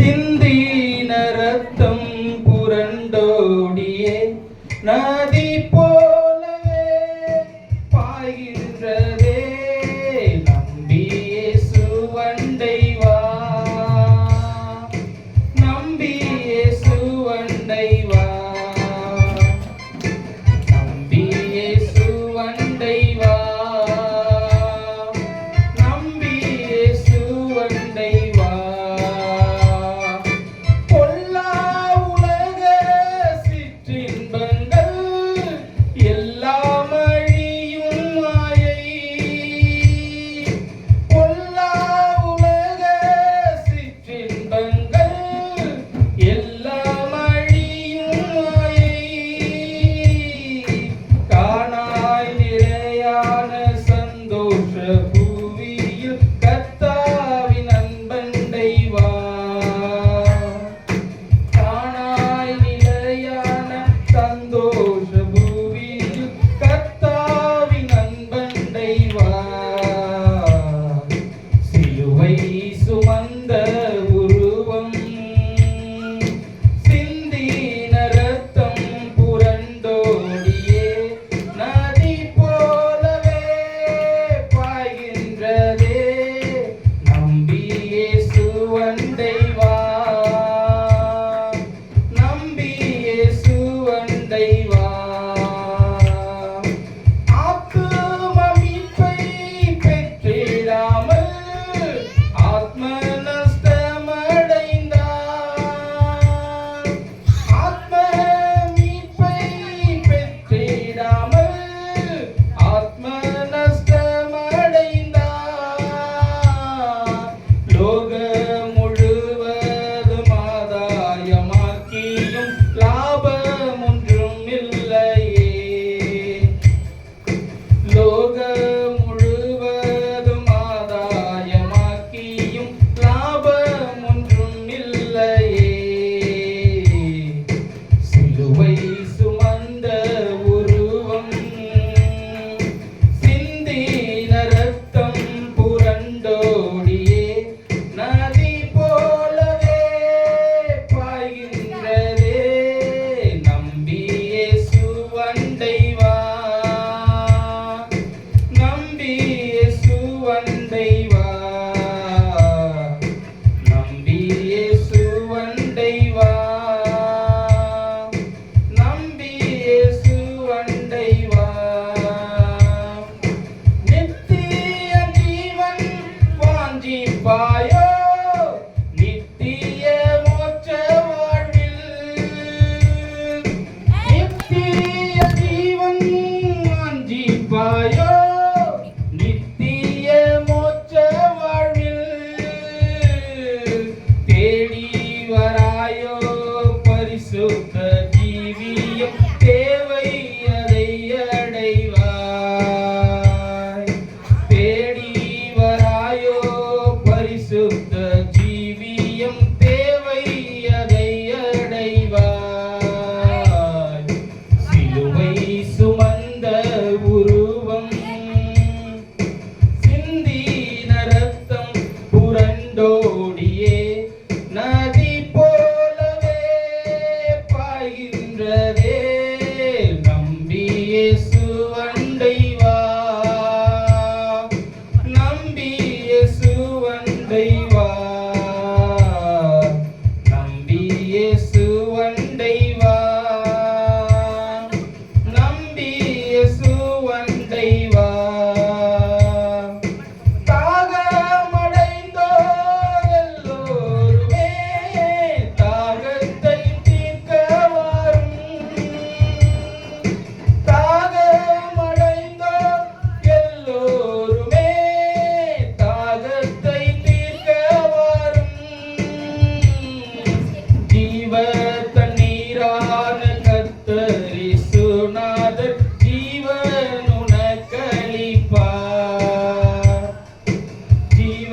sin and then வாஞ்சிப்பாயோ நித்திய மோட்ச வாழ்வில் நித்திய ஜீவன் வாஞ்சிப்பாயோ நித்திய மோட்ச வாழ்வில் தேடி வராயோ பரிசுத்த இன்ப தண்ணீரான கத்தரி சுநாதர் ஜீவனுன கழிப்பா ஜீவ